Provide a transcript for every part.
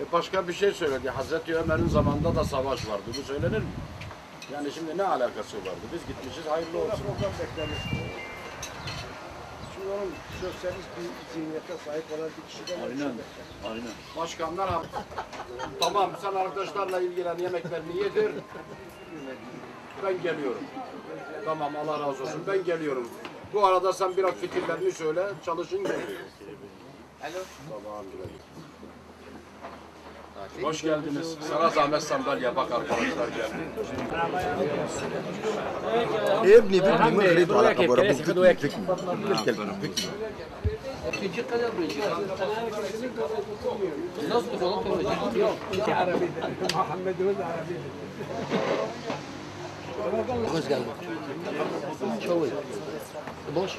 E başka bir şey söyledi. Hazreti Ömer'in zamanında da savaş vardı. Bu söylenir mi? Yani şimdi ne alakası vardı? Biz gitmişiz hayırlı olsun. Program beklenir. Çünkü onun sosyalist bir zihniyete sahip olan bir kişiden Aynen. Aynen. Başkanlar hak- tamam sen arkadaşlarla ilgilen yemeklerini yedir. Ben geliyorum. Tamam Allah razı olsun. Ben geliyorum. Bu arada sen biraz fikirlerini söyle. Çalışın gel. Alo. Tamam güle. Hoş geldiniz. Sana zahmet sandalye bak arkadaşlar geldi. ابني بدي مغرب على ابو ربي فكني فكني الكلمه فكني Türkçe kadar duyacak. Nasıl falan konuşacak? Yok. Hoş geldin. Çok iyi. Boş.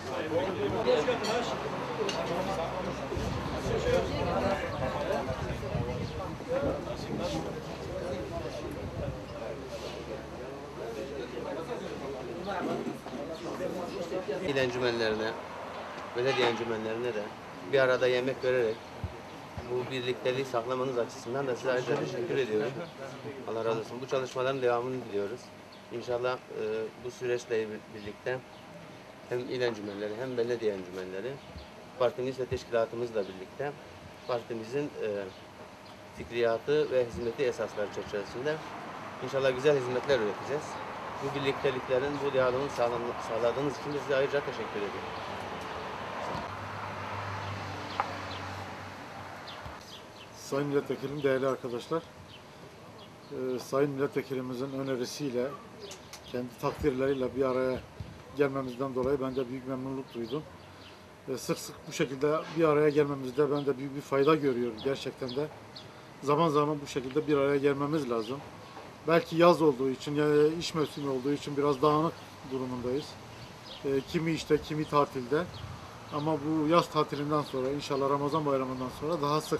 İl encümenlerine, belediye encümenlerine de bir arada yemek vererek bu birlikteliği saklamanız açısından da size ayrıca teşekkür ediyorum. Allah razı olsun. Bu çalışmaların devamını diliyoruz. İnşallah e, bu süreçle birlikte hem il encümenleri hem belediye encümenleri partimiz ve teşkilatımızla birlikte partimizin e, fikriyatı ve hizmeti esasları çerçevesinde inşallah güzel hizmetler üreteceğiz. Bu birlikteliklerin, bu diyaloğun sağladığınız için size ayrıca teşekkür ediyorum. Sayın Milletvekilim, değerli arkadaşlar. Ee, Sayın Milletvekilimizin önerisiyle, kendi takdirleriyle bir araya gelmemizden dolayı ben de büyük memnunluk duydum. Ee, sık sık bu şekilde bir araya gelmemizde ben de büyük bir fayda görüyorum gerçekten de. Zaman zaman bu şekilde bir araya gelmemiz lazım. Belki yaz olduğu için, yani iş mevsimi olduğu için biraz dağınık durumundayız. Ee, kimi işte, kimi tatilde. Ama bu yaz tatilinden sonra, inşallah Ramazan bayramından sonra daha sık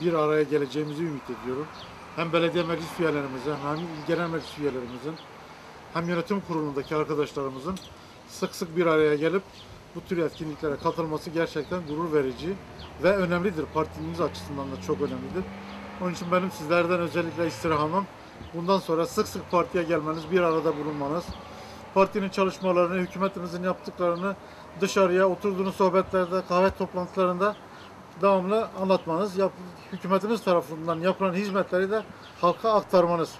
bir araya geleceğimizi ümit ediyorum. Hem belediye meclis üyelerimizin, hem genel meclis üyelerimizin, hem yönetim kurulundaki arkadaşlarımızın sık sık bir araya gelip bu tür etkinliklere katılması gerçekten gurur verici ve önemlidir. Partimiz açısından da çok önemlidir. Onun için benim sizlerden özellikle istirhamım bundan sonra sık sık partiye gelmeniz, bir arada bulunmanız, partinin çalışmalarını, hükümetimizin yaptıklarını dışarıya oturduğunuz sohbetlerde, kahve toplantılarında devamlı anlatmanız, yap, hükümetimiz tarafından yapılan hizmetleri de halka aktarmanız.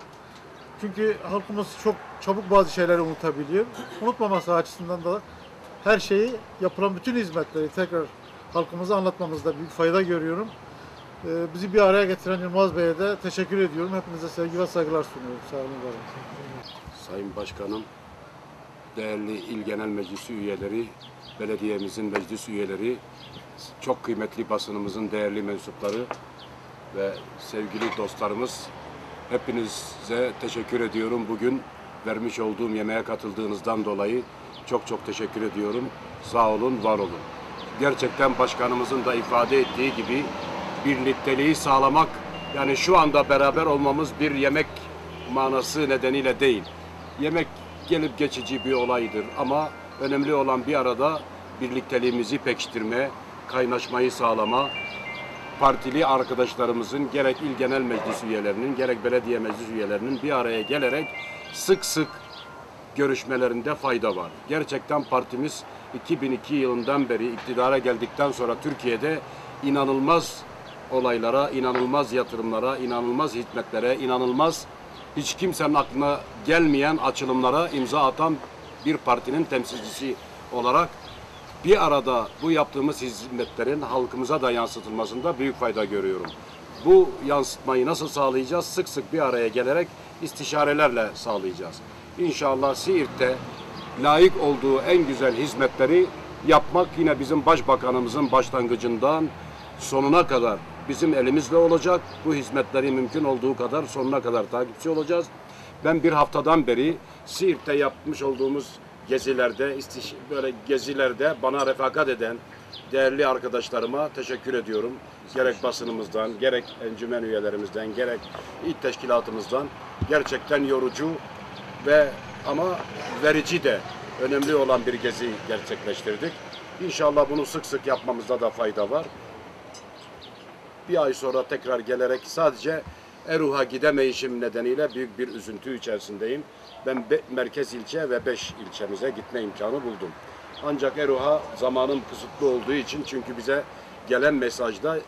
Çünkü halkımız çok çabuk bazı şeyleri unutabiliyor. Unutmaması açısından da her şeyi, yapılan bütün hizmetleri tekrar halkımıza anlatmamızda büyük fayda görüyorum. Ee, bizi bir araya getiren Yılmaz Bey'e de teşekkür ediyorum. Hepinize sevgi ve saygılar sunuyorum. Sağ olun, var. Sayın Başkanım, değerli İl Genel Meclisi üyeleri, belediyemizin meclis üyeleri, çok kıymetli basınımızın değerli mensupları ve sevgili dostlarımız, hepinize teşekkür ediyorum. Bugün vermiş olduğum yemeğe katıldığınızdan dolayı çok çok teşekkür ediyorum. Sağ olun, var olun. Gerçekten başkanımızın da ifade ettiği gibi birlikteliği sağlamak, yani şu anda beraber olmamız bir yemek manası nedeniyle değil. Yemek gelip geçici bir olaydır ama önemli olan bir arada birlikteliğimizi pekiştirme, kaynaşmayı sağlama, partili arkadaşlarımızın gerek il genel meclis üyelerinin gerek belediye meclis üyelerinin bir araya gelerek sık sık görüşmelerinde fayda var. Gerçekten partimiz 2002 yılından beri iktidara geldikten sonra Türkiye'de inanılmaz olaylara, inanılmaz yatırımlara, inanılmaz hizmetlere, inanılmaz hiç kimsenin aklına gelmeyen açılımlara imza atan bir partinin temsilcisi olarak bir arada bu yaptığımız hizmetlerin halkımıza da yansıtılmasında büyük fayda görüyorum. Bu yansıtmayı nasıl sağlayacağız? Sık sık bir araya gelerek istişarelerle sağlayacağız. İnşallah Siirt'te layık olduğu en güzel hizmetleri yapmak yine bizim başbakanımızın başlangıcından sonuna kadar bizim elimizde olacak. Bu hizmetleri mümkün olduğu kadar sonuna kadar takipçi olacağız. Ben bir haftadan beri Siirt'te yapmış olduğumuz gezilerde, istiş böyle gezilerde bana refakat eden değerli arkadaşlarıma teşekkür ediyorum. Gerek basınımızdan, gerek encümen üyelerimizden, gerek İİT teşkilatımızdan gerçekten yorucu ve ama verici de önemli olan bir gezi gerçekleştirdik. İnşallah bunu sık sık yapmamızda da fayda var. Bir ay sonra tekrar gelerek sadece Eruh'a gidemeyişim nedeniyle büyük bir üzüntü içerisindeyim. Ben be- merkez ilçe ve beş ilçemize gitme imkanı buldum. Ancak Eruh'a zamanım kısıtlı olduğu için çünkü bize gelen mesajda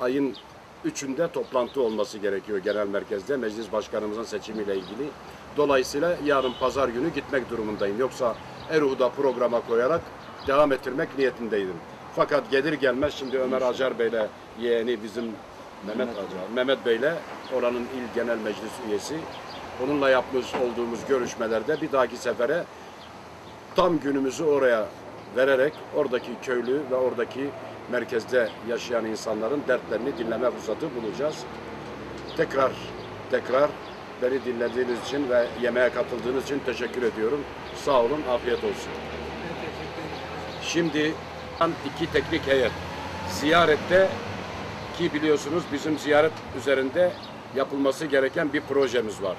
ayın üçünde toplantı olması gerekiyor genel merkezde meclis başkanımızın seçimiyle ilgili. Dolayısıyla yarın pazar günü gitmek durumundayım. Yoksa Eruh'da programa koyarak devam ettirmek niyetindeydim. Fakat gelir gelmez şimdi Ömer Acar Bey'le yeğeni bizim Mehmet Acar, Mehmet Bey'le oranın il genel meclis üyesi. Onunla yapmış olduğumuz görüşmelerde bir dahaki sefere tam günümüzü oraya vererek oradaki köylü ve oradaki merkezde yaşayan insanların dertlerini dinleme fırsatı bulacağız. Tekrar tekrar beni dinlediğiniz için ve yemeğe katıldığınız için teşekkür ediyorum. Sağ olun, afiyet olsun. Şimdi iki teknik heyet ziyarette ki biliyorsunuz bizim ziyaret üzerinde yapılması gereken bir projemiz var.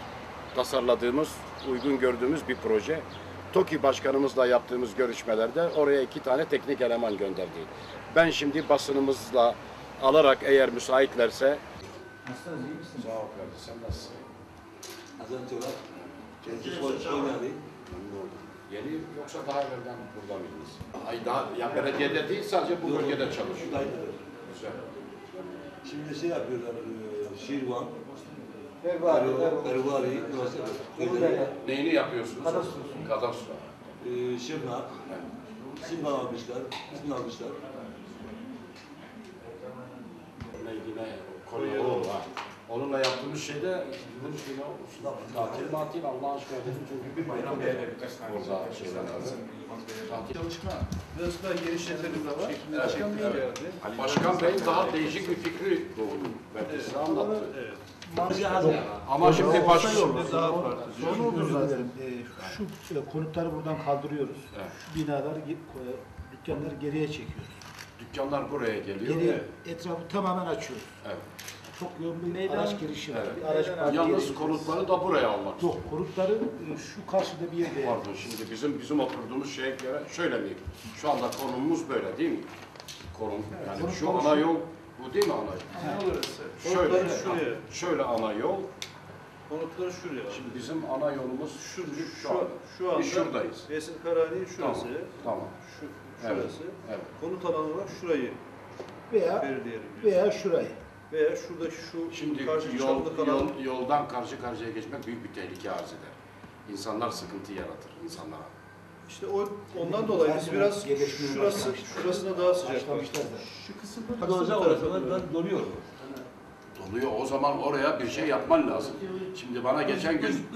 Tasarladığımız, uygun gördüğümüz bir proje. TOKİ başkanımızla yaptığımız görüşmelerde oraya iki tane teknik eleman gönderdi. Ben şimdi basınımızla alarak eğer müsaitlerse Nasılsınız iyi misiniz? Sağ ol kardeşim. Sen nasılsın? Az önce var. Kendisi oynadı. Yeni yoksa daha evvelden burada mıydınız? Ay daha ya belediyede değil sadece bu bölgede çalışıyor. Buradaydılar. Güzel. Şimdi şey yapıyorlar. e, Şirvan, Ervari, Ervari, Ervari, Neyini yapıyorsunuz? Kadastro. Kadastro. e, Şırnak, Simba almışlar, İzmir almışlar. İlgili konu o var. Onunla yaptığımız şeyde tatil matil Allah aşkına dedim çünkü bir bayram orada şeyler var. Tatil. Biraz daha genişletelim de var. Evet. Başkan Bey'in daha değişik bir fikri doğdu. Belki size anlattı. Ama şimdi baş... Çok özür dilerim. Şu konutları buradan kaldırıyoruz. Evet. Şu binaları, ge- e, dükkanları geriye çekiyoruz. Dükkanlar buraya geliyor. Geri etrafı tamamen açıyoruz. Evet. Çok yoğun bir araç girişi var. Evet. Bir araç park Yalnız yeri- konutları da buraya almak. Yok, konutları e, şu karşıda bir yerde. Pardon şimdi bizim bizim oturduğumuz şeye göre şöyle mi? Şu anda konumumuz böyle değil mi? Konum yani konum şu konuşuyor. ana yol bu değil mi ana yol? Şöyle, Konutları şuraya. şöyle ana yol. Konutları şuraya. Şimdi bizim ana yolumuz şu, şu, Şu, anda. şu anda Biz şuradayız. Vesil Karani şurası. Tamam. Tamam. Şu, Evet. şurası. Evet. Konut alanı olarak şurayı Veya belirleyelim. veya şurayı. Veya şuradaki şu Şimdi karşı yol, çalılık alan. yol, yoldan karşı karşıya geçmek büyük bir tehlike arz eder. İnsanlar sıkıntı yaratır insanlara. İşte o, ondan dolayı biz biraz şurası, şurasına daha sıcak. Şu kısımda Hadi olacak orası. Ben, ben donuyor. Doluyor. O zaman oraya bir şey yapman lazım. Şimdi bana geçen gün.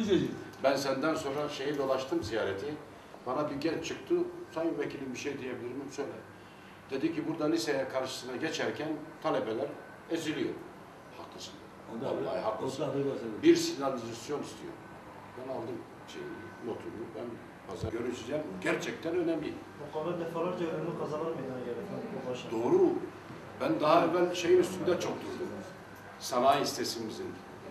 Ben senden sonra şeyi dolaştım ziyareti. Bana bir genç çıktı. Sayın vekilim bir şey diyebilir miyim? Söyle. Dedi ki burada liseye karşısına geçerken talebeler eziliyor. Haklısın. Vallahi haklısın. Bir sinyalizasyon istiyor. Ben aldım şeyi, notunu. Ben pazar görüşeceğim. Gerçekten önemli. Bu konu defalarca ölümlü kazalar meydana geldi. Doğru. Ben daha evvel şeyin üstünde çok durdum. Sanayi sitesimizin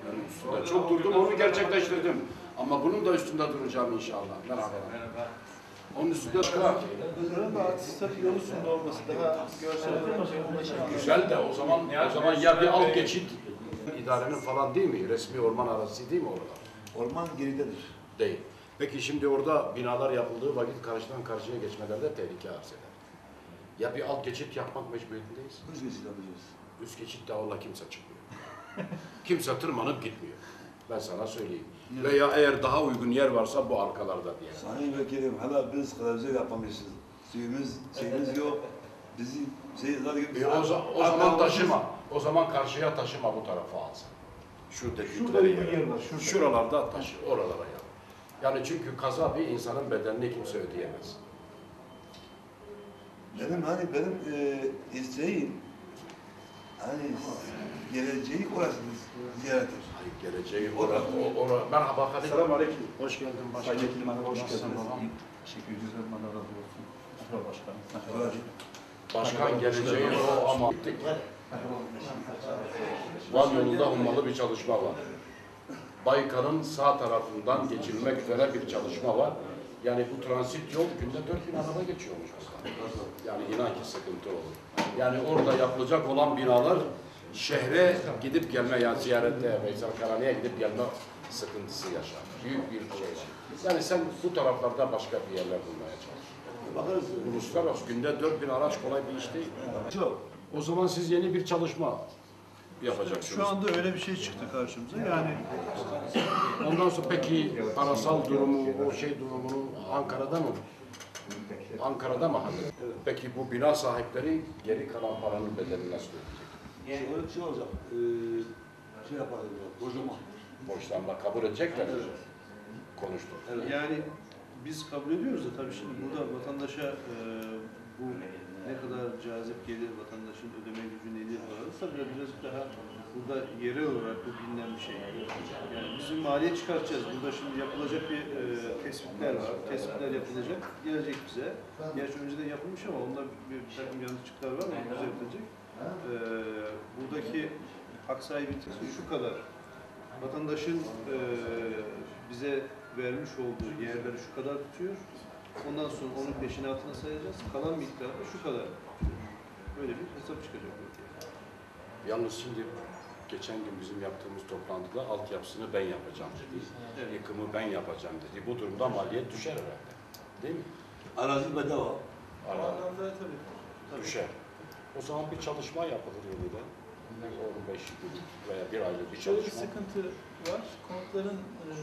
ben üstünde çok durdum, onu gerçekleştirdim. Ama bunun da üstünde duracağım inşallah. Merhaba. Onun üstünde başka. Buranın da artistik yol üstünde olması daha görsel Güzel de o zaman o zaman ya bir alt geçit idarenin falan değil mi? Resmi orman arazisi değil mi orada? Orman geridedir. Değil. Peki şimdi orada binalar yapıldığı vakit karşıdan karşıya geçmelerde tehlike arz eder. Ya bir alt geçit yapmak mecburiyetindeyiz. Hız geçit alacağız. Üst geçitte Allah kimse çıkmıyor. kimse tırmanıp gitmiyor. Ben sana söyleyeyim. Veya eğer daha uygun yer varsa bu arkalarda diye. Sayın Vekilim, hala biz kanalize yapamışız. Suyumuz, şeyimiz yok. Bizi şey zaten E o, za- o zaman taşıma. O zaman karşıya taşıma bu tarafa alsın. Şuradaki Şurada uygun yer var. Şurada. Şuralarda taşı, oralara yap. Yani çünkü kaza bir insanın bedenini kimse ödeyemez. Benim hani benim e, isteğim hani geleceği orası ziyarettir. Hayır, geleceği orada, o, ora, merhaba Halil. Selam aleyküm. Hoş geldin başkanım. Sayın Vekilim, hoş Nasılsın geldiniz. Teşekkür ederim. Allah razı olsun. Başkanım. Evet. Başkan geleceği o ama gittik. Van yolunda hummalı bir çalışma var. Baykar'ın sağ tarafından geçilmek üzere bir çalışma var. Yani bu transit yol günde 4000 araba geçiyormuş aslında. Yani inan ki sıkıntı olur. Yani orada yapılacak olan binalar şehre gidip gelme yani ziyarette Veysel Karani'ye gidip gelme sıkıntısı yaşar. Büyük bir şey var. Yani sen bu taraflarda başka bir yerler bulmaya çalış. Bakarız. Uluslararası günde 4000 araç kolay bir iş değil. Çok. O zaman siz yeni bir çalışma yapacaksınız. Şu anda öyle bir şey çıktı karşımıza. Yani Ondan sonra peki parasal durumu, o şey durumunu Ankara'da mı? Ankara'da mı? Peki bu bina sahipleri geri kalan paranın bedelini nasıl ödeyecek? Şöyle bir şey olacak. Ee, şey yaparız ya. Kocaman. Borçlanma kabul edecekler mi? Konuştuk. yani biz kabul ediyoruz da tabii şimdi burada vatandaşa e, bu ne kadar cazip gelir, vatandaşın ödeme gücü nedir var. Tabii birazcık daha burada yerel olarak bu bilinen bir şey. Yani bizim maliyet çıkartacağız. Burada şimdi yapılacak bir e, tespitler var. Tespitler yapılacak, gelecek bize. Gerçi önceden yapılmış ama onda bir, takım yanlışlıklar var ama düzeltilecek. E, buradaki hak sahibi şu kadar. Vatandaşın e, bize vermiş olduğu yerleri şu kadar tutuyor. Ondan sonra onun peşinatını sayacağız. Kalan miktar da şu kadar. Böyle bir hesap çıkacak. Yalnız şimdi geçen gün bizim yaptığımız toplantıda altyapısını ben yapacağım dedi. Evet. Yıkımı ben yapacağım dedi. Bu durumda maliyet düşer herhalde. Değil mi? Arazi bedava. Ara anlamda tabii. tabii. düşer. O zaman bir çalışma yapılır yeniden. 15 gün veya bir aylık bir Şöyle bir çalışma. sıkıntı var. Konutların e,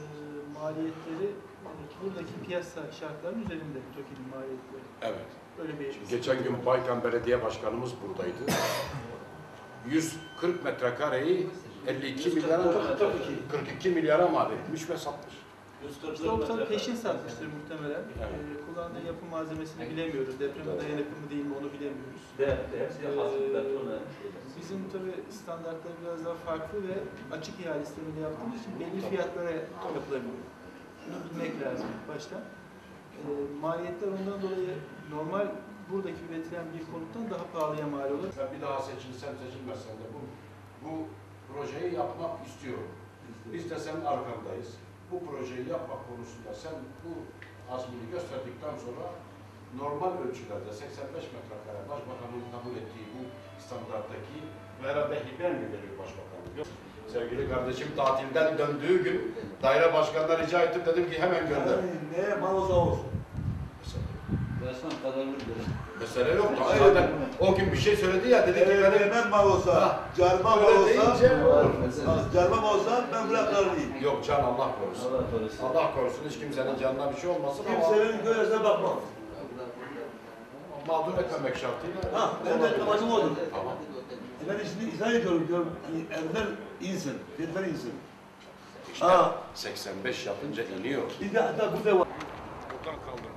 maliyetleri e, buradaki piyasa şartlarının üzerinde TOKİ'nin maliyetleri. Evet. Öyle bir Geçen gün Baykan Belediye Başkanımız buradaydı. 140 metrekareyi 52 milyara 42 milyara mal etmiş ve satmış. İşte o tabii peşin satmıştır muhtemelen. Evet. E, kullandığı yapı malzemesini bilemiyoruz. Depreme dayanıklı mı değil mi onu bilemiyoruz. Ee, bizim tabii standartlar biraz daha farklı ve açık ihale sistemiyle yaptığımız için belli fiyatlara yapılabiliyor. Bunu bilmek lazım baştan. Ee, maliyetler ondan dolayı normal buradaki üretilen bir konuttan daha pahalıya mal olur. Ben bir daha seçilsem seçilmezsem de bu, bu projeyi yapmak istiyorum. Biz de senin arkandayız. Bu projeyi yapmak konusunda sen bu azmini gösterdikten sonra normal ölçülerde 85 metrekare başbakanın kabul ettiği bu standarttaki ve herhalde hiber mi veriyor başbakanım? Yok. Sevgili kardeşim tatilden döndüğü gün daire başkanına rica ettim dedim ki hemen gönder. Ne mal olsa olsun. Mesele yok. Zaten o gün bir şey söyledi ya dedi ki benim Hemen mal olsa, carma mal öyle olsa, deyince. Ha, carma mal olsa ben bırakırım diyeyim. Yok can Allah korusun. Allah korusun hiç kimsenin canına bir şey olmasın ama Kimsenin göresine bakmam. mağdur etmemek şartıyla. Ha, benim de amacım odur. Tamam. Ben şimdi izah ediyorum, diyorum, evler insin, fiyatlar insin. İşte Ha. 85 yapınca iniyor. Bir de hatta burada var. Buradan kaldırdım.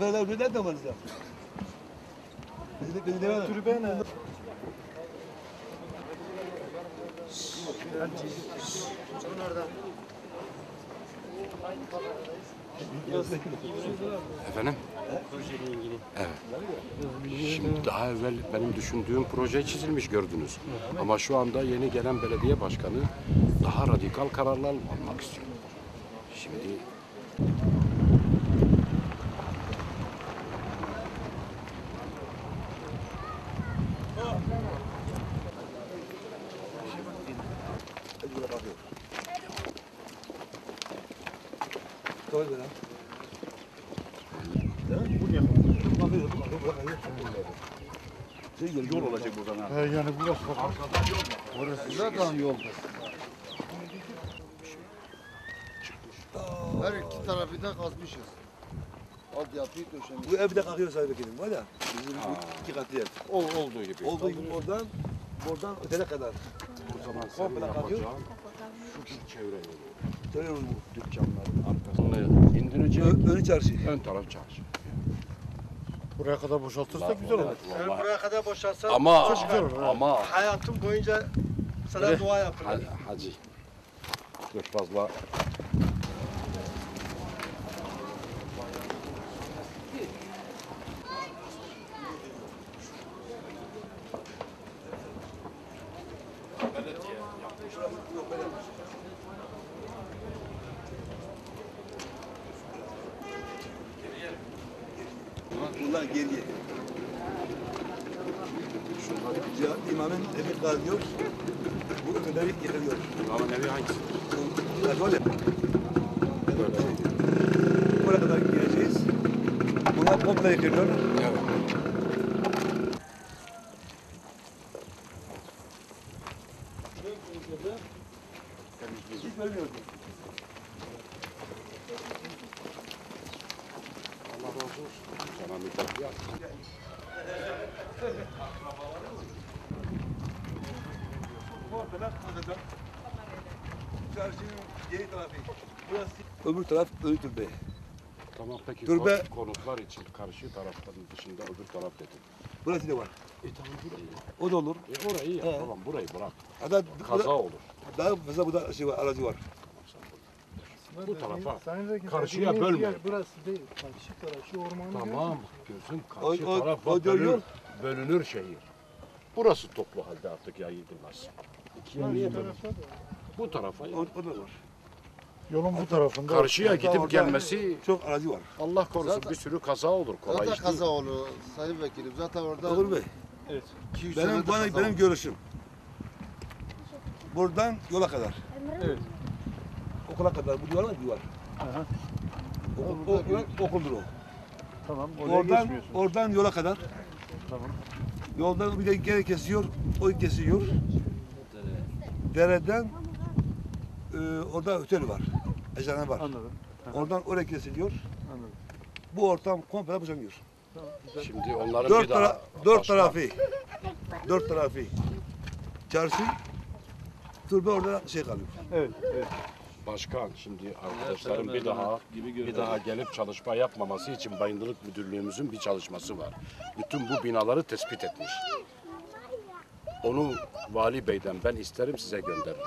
Tabeler ödeden de var. Bizde bizde var. Türbe ne? Efendim? Evet. Şimdi daha evvel benim düşündüğüm proje çizilmiş gördünüz. Ama şu anda yeni gelen belediye başkanı daha radikal kararlar almak istiyor. Şimdi Yol olacak buradan ha. He, yani burası bak. Orası zaten yolda. Her iki tarafı da kazmışız. Altyapıyı döşemiş. Bu evde kalkıyor sahibi benim var ya. Bizim bu iki katlı ev. ol, olduğu gibi. Olduğu gibi oradan, oradan ötene kadar. O zaman Komple kalkıyor. şu çevre yolu. Söylüyorum bu. Dükkanların arkasına indirecek. önü çarşı. Ön taraf çarşı. Buraya kadar boşaltırsak güzel olur. Vallahi. buraya kadar boşalsa Ama olur. ama Hayatım boyunca sana dua yaparım. hadi, hacı. Dur fazla. Bunlar geriye. Ya, imamın evi kalıyor. Bu öbürleri yıkılıyor. İmamın evi hangisi? Ya böyle. Buraya kadar gireceğiz. Bunlar komple yıkılıyor. Evet. Hiç görmüyoruz. Allah razı olsun. Sana müddet yap. Çarşının geri tarafı. Burası. Taraf ölü türbe. Tamam peki Türbe- kon- konuklar için karşı tarafların dışında öbür taraf dedim. Burası da var. E tamam burayı. O da olur. E orayı yap tamam burayı bırak. Hatta Kaza olur. daha fazla burada şey var, arazi var. Bu tarafa. Karşıya bölme. Burası değil. Karşı tarafı ormanı Tamam gözüm O- karşı o- taraf o diyor bölünür, bölünür şehir. Burası toplu halde artık yayılmaz. İkiye niye bölünür? Bu tarafa. O, o da var. Yolun bu tarafında. Karşıya Hatta gidip orada gelmesi Çok arazi var. Allah korusun bir sürü kaza olur. Kolay Zaten iş değil. kaza olur Sayın Vekilim. Zaten orada Olur Bey. Evet. 200 Benim, bana, benim görüşüm. Buradan yola kadar. Evet. Okula kadar. Bu duvar var mı? Duvar. Aha. Okul, okul, okuldur o. Tamam. Oraya Oradan, geçmiyorsun. oradan yola kadar. Tamam. Yoldan bir de geri kesiyor. O kesiyor. Dereden e, orada otel var. Eczane var. Anladım. Oradan oraya kesiliyor. Anladım. Bu ortam komple boşanıyor. Şimdi onların Dört, bir daha tara dört başka- tarafı. Dört tarafı. Çarşı. Türbe orada şey kalıyor. Evet. evet. Başkan şimdi arkadaşların bir daha bir daha gelip çalışma yapmaması için Bayındırlık Müdürlüğümüzün bir çalışması var. Bütün bu binaları tespit etmiş. Onu Vali Bey'den ben isterim size gönderirim.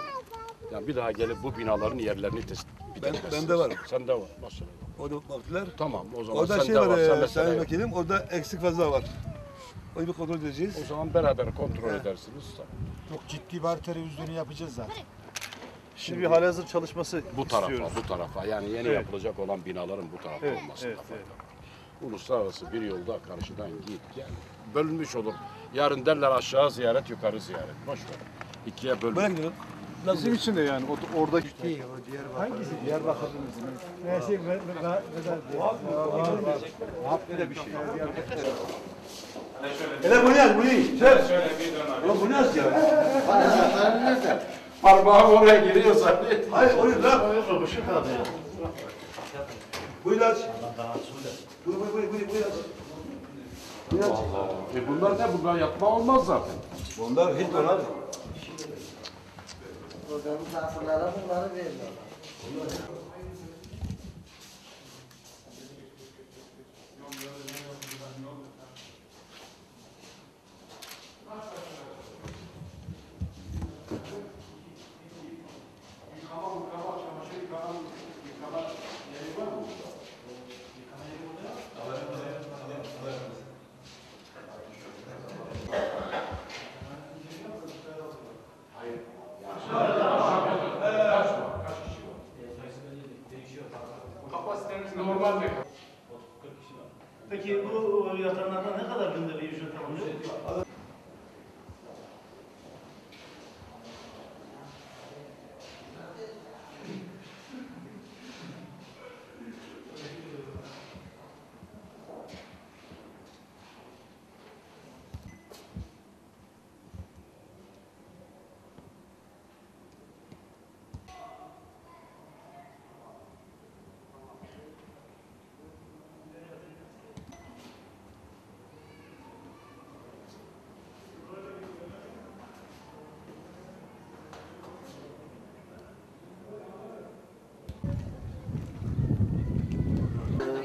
Yani bir daha gelip bu binaların yerlerini tespit Ben- bende var. Sende var. Nasıl? Orada baktılar. Tamam o zaman Orada sende şey var, varsa e, mesele Sayın. Vekilim, orada eksik fazla var. Onu bir kontrol edeceğiz. O zaman beraber kontrol edersiniz. Çok ciddi var televizyonu yapacağız zaten. Şimdi bir halihazır çalışması Bu tarafa, istiyoruz. bu tarafa. Yani yeni Evet. yapılacak olan binaların bu tarafa Evet, olmasında evet, evet. var. Uluslararası bir yolda karşıdan git gel. Bölünmüş olur. Yarın derler aşağı ziyaret, yukarı ziyaret. Boş ver. İkiye bölün. Böyle gidelim. Bizim için de yani o- orada Hangisi? Diyarbakır'ın Ne şey ve ve Hele bu ne bu ne? Şef. Ulan bu ne ya? Parmağım oraya giriyor zaten. Hayır, onu bırak. Bu ilaç. Bu, bu, bu, bu, bu ilaç. Bu ilaç. E bunlar ne? Bunlar yatma olmaz zaten. Bunlar hiç var abi. Orada misafirlere bunları verirler.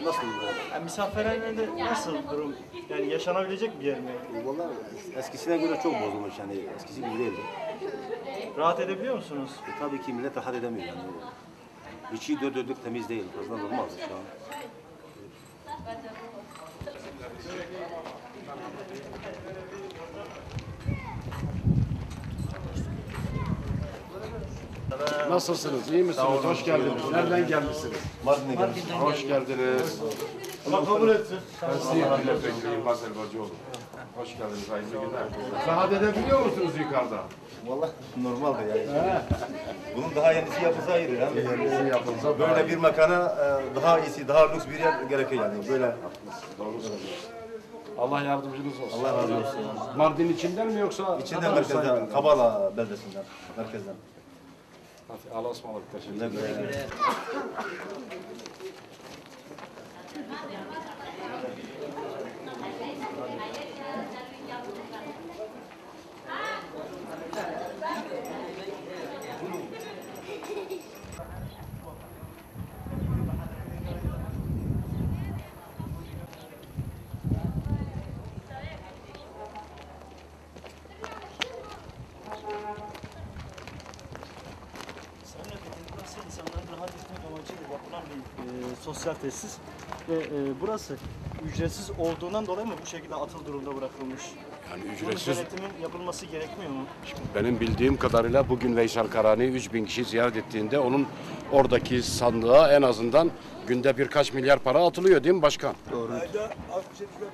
Nasıl? Yani misafirhanede nasıl durum? Yani yaşanabilecek bir yer mi? Vallahi eskisine göre çok bozulmuş yani eskisi gibi değildi. Rahat edebiliyor musunuz? E, tabii ki millet rahat edemiyor yani. İçi dört dörtlük temiz değil. Fazla olmaz şu an. Nasılsınız? İyi misiniz? Hoş geldiniz. Nereden gelmişsiniz? Mardin'e gelmiş. Hoş geldiniz. Allah kabul etsin. Ben Siyah Milletvekiliyim Azerbaycanoğlu. Hoş geldiniz. Hayırlı günler. Rahat edebiliyor musunuz yukarıda? Vallahi normalde yani. Bunun daha yenisi yapılsa ayrı ya. Yenisi yapılsa daha Böyle bir makana e, daha iyisi, daha lüks bir yer gerekiyor yani. Böyle Doğru söylüyorsun. Allah yardımcınız olsun. Allah razı olsun. Mardin içinden mi yoksa? İçinden merkezden, Kabala beldesinden, merkezden. Hadi Allah'a ısmarladık. Teşekkür Ne ederim. böyle. Sayın burası insanların rahat etmek amacıyla yapılan bir e, sosyal tesis. Ve e, burası ücretsiz olduğundan dolayı mı bu şekilde atıl durumda bırakılmış? Yani Bunun ücretsiz denetimin yapılması gerekmiyor mu? Benim bildiğim kadarıyla bugün Veysel Karani 3000 kişi ziyaret ettiğinde onun oradaki sandığa en azından günde birkaç milyar para atılıyor değil mi başkan? Doğru.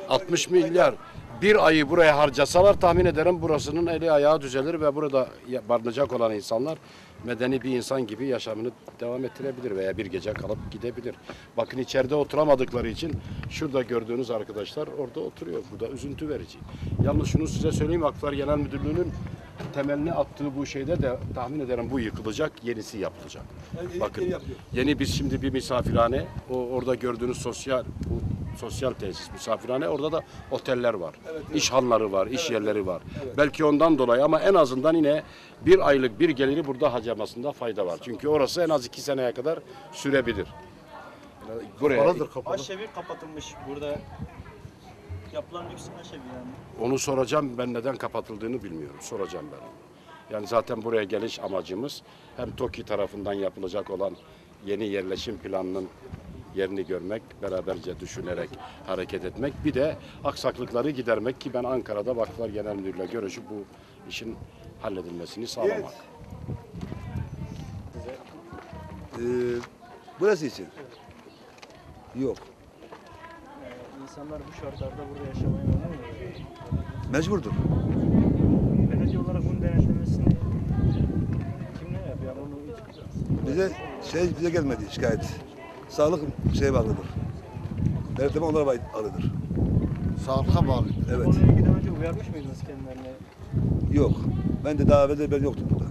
60 milyar. Bir ayı buraya harcasalar tahmin ederim burasının eli ayağı düzelir ve burada barınacak olan insanlar medeni bir insan gibi yaşamını devam ettirebilir veya bir gece kalıp gidebilir. Bakın içeride oturamadıkları için şurada gördüğünüz arkadaşlar orada oturuyor. Bu da üzüntü verici. Yalnız şunu size söyleyeyim Haklar Genel Müdürlüğü'nün temelini attığı bu şeyde de tahmin ederim bu yıkılacak, yenisi yapılacak. Bakın yeni biz şimdi bir misafirhane, o orada gördüğünüz sosyal bu sosyal tesis, misafirhane orada da oteller var. iş hanları var, iş yerleri var. Belki ondan dolayı ama en azından yine bir aylık bir geliri burada harcamasında fayda var. Çünkü orası en az iki seneye kadar sürebilir. Buraya Paradır kapalı. Aşevi kapatılmış burada. Yapılan lüks aşevi yani. Onu soracağım ben neden kapatıldığını bilmiyorum. Soracağım ben. onu. Yani zaten buraya geliş amacımız hem TOKİ tarafından yapılacak olan yeni yerleşim planının yerini görmek, beraberce düşünerek hareket etmek. Bir de aksaklıkları gidermek ki ben Ankara'da Vakıflar Genel Müdürü'yle görüşüp bu işin halledilmesini sağlamak. Ee, burası için. Yok. İnsanlar bu şartlarda burada yaşamaya mu? Mecburdur. Belediye olarak bunun denetlemesini kim ne yapıyor? Yani onu hiç Bize şey bize gelmedi şikayet. Sağlık şey bağlıdır. Denetleme onlara bağlıdır. Sağlığa bağlı. Evet. Konuya giden önce uyarmış mıydınız kendilerine? Yok. Ben de daha evvel ben yoktum burada.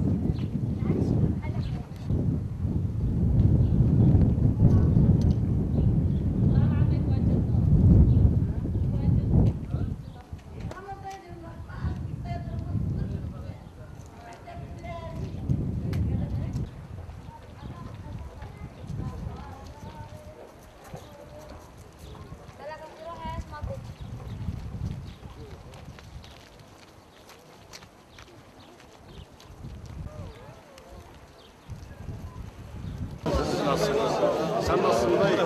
Nasılsınız? Sen nasılsın dayı?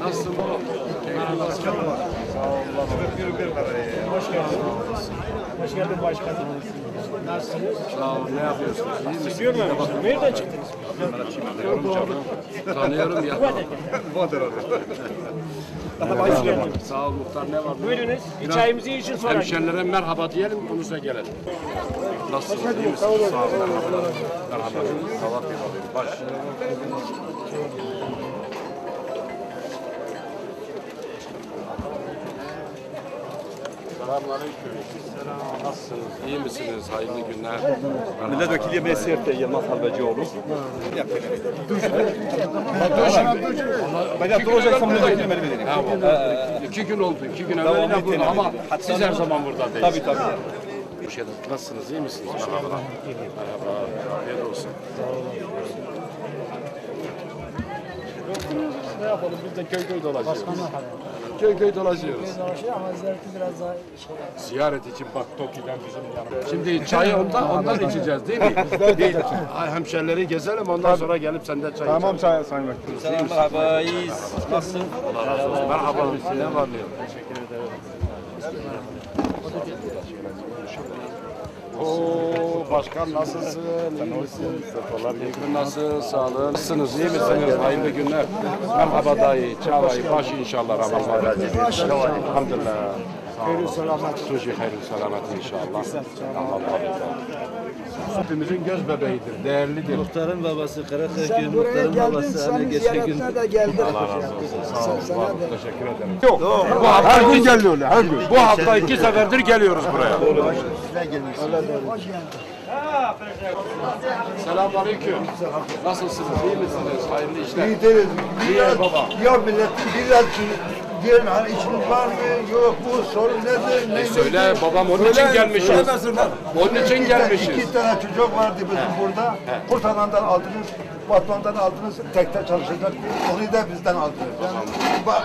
Nasılsın baba? Hoş geldin başkanım. Nasılsınız? Sağ olun. Ne yapıyorsunuz? İyi misiniz? Görmemiştim. Nereden çıktınız? Tanıyorum. Tanıyorum ya. Hoş geldin. Sağ ol muhtar ne var? Buyurunuz. Bir çayımızı için sonra. Hemşerilere merhaba diyelim, konuza gelelim. Nasılsınız, iyi misiniz? Sağ olun, merhabalar. Merhaba. Salat yapalım. Baş. Selamünaleyküm. Nasılsınız? İyi misiniz? Hayırlı günler. Milletvekili Mesih'te Yılmaz Halbacıoğlu. Ben yaptıracaksam milletvekili beni verin. Tamam. İki gün oldu. iki gün evvel yine burada ama siz her zaman burada değilsiniz. Tabii tabii. Hoş geldiniz. Nasılsınız? İyi misiniz? Merhaba. Merhaba. Afiyet olsun. Ne yapalım biz de köy köy dolaşıyoruz. Köy köy dolaşıyoruz. ama ziyareti biraz daha şey. Ziyaret için bak Toki'den bizim yanımıza. Şimdi çayı ondan, ondan içeceğiz değil mi? değil. Ay, Hemşerileri gezelim ondan sonra gelip senden çay tamam. Tamam Sayın Vekilim. Merhaba, iyiyiz. Nasılsın? Allah razı olsun. Merhaba. Ne var ne yok? Oo başkan nasılsın? İyi misin? Keyfin nasıl? Sağlığın? Nasılsınız? İyi misiniz? Hayırlı günler. Merhaba dayı. Çavay. Baş inşallah. Rahman Elhamdülillah. Hayırlı selamet. Tuji hayırlı selamet inşallah. Allah Hepimizin göz bebeğidir. Değerlidir. Muhtarın babası, Karaköy Sen buraya geldin, senin ziyaretine de geldim. Allah razı olsun. Sağ var olun. da- Teşekkür ederim. Yok. Bu hafta her gün geliyorlar. Her gün. Bu hafta iki seferdir geliyoruz buraya. Selamünaleyküm. Nasılsınız? İyi misiniz? Hayırlı işler. İyi değiliz. İyi baba. Ya milletin biraz diyelim hani işiniz var mı? Yok bu sorun nedir? E söyle babam onun için gelmişiz. Onun için gelmişiz. İki tane çocuk vardı bizim burada. Kurtalandan aldınız, Batman'dan aldınız, tekte çalışacak. Onu da bizden aldınız. Yani, bak,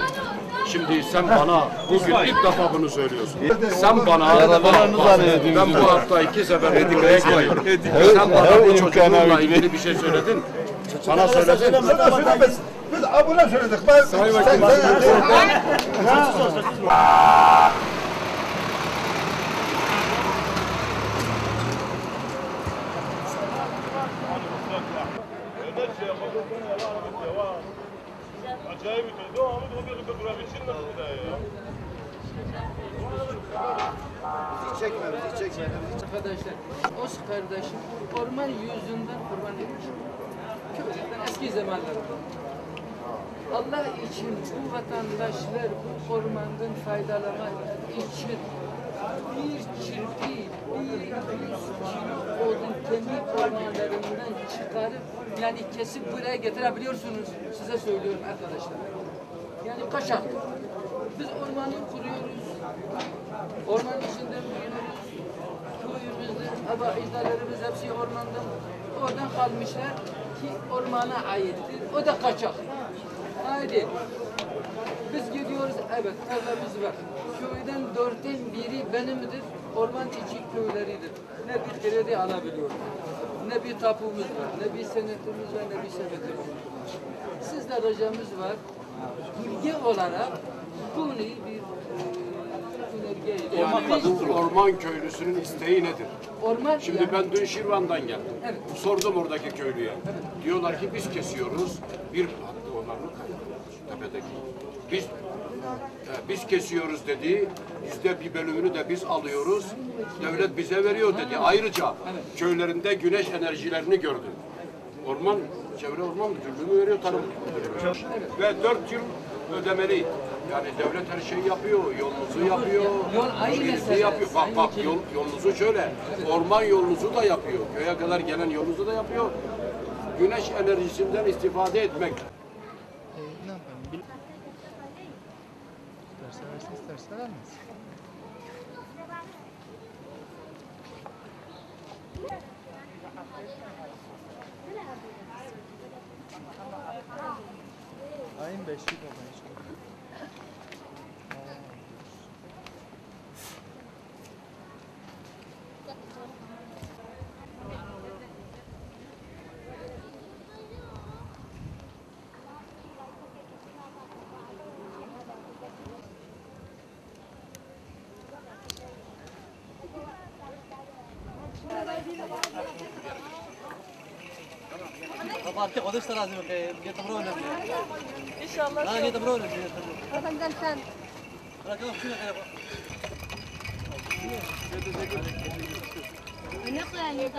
Şimdi sen bana bugün ilk defa bunu söylüyorsun. Sen bana ben bu hafta iki sefer geliyorum. Sen bana bu çocuğunla ilgili bir şey söyledin. Bana söyledin. Sana söylemez. Biz abone söyledik. Ben, Sayın Vekilim. Arkadaşlar, Oz kardeşim orman yüzünden kurban etmiş. Eski zamanlarda. Allah için bu vatandaşlar bu ormandan faydalamak için bir çirpi, bir kilo odun kemik ormanlarından çıkarıp yani kesip buraya getirebiliyorsunuz. Size söylüyorum arkadaşlar. Yani kaçak. Biz ormanı kuruyoruz. Orman içinde büyüyoruz. Köyümüzde abaizdalarımız hepsi ormandan. Oradan kalmışlar ki ormana aittir. O da kaçak. Haydi. Biz gidiyoruz, evet tarlamız var. Köyden dörtten biri benimdir, orman içi köyleridir. Ne bir kredi alabiliyoruz, ne bir tapumuz var, ne bir senetimiz var, ne bir sepetimiz var. Sizde ricamız var, bölge olarak bunu bir Yani orman köylüsünün isteği nedir? Orman Şimdi ben dün Şirvan'dan geldim. Evet. Sordum oradaki köylüye. Diyorlar ki biz kesiyoruz. Bir hatta onlar mı tepedeki? Biz e, biz kesiyoruz dedi. Yüzde bir bölümünü de biz alıyoruz. Devlet bize veriyor dedi. Ayrıca köylerinde güneş enerjilerini gördüm. Orman, çevre orman müdürlüğü mü veriyor, tarım müdürlüğü. Ve dört yıl ödemeli. Yani devlet her şeyi yapıyor, yolunuzu yapıyor, Yol mesele, yapıyor. Bak bak Vekilim. yol, yolunuzu şöyle, orman yolunuzu da yapıyor, köye kadar gelen yolunuzu da yapıyor. Güneş enerjisinden istifade etmek. Ayın beşi de بارتي قدش ترازم إيه، بقيت مرونة إن شاء الله لا قيت مرونة رقم دلسان رقم شنو نقلة يعني اللي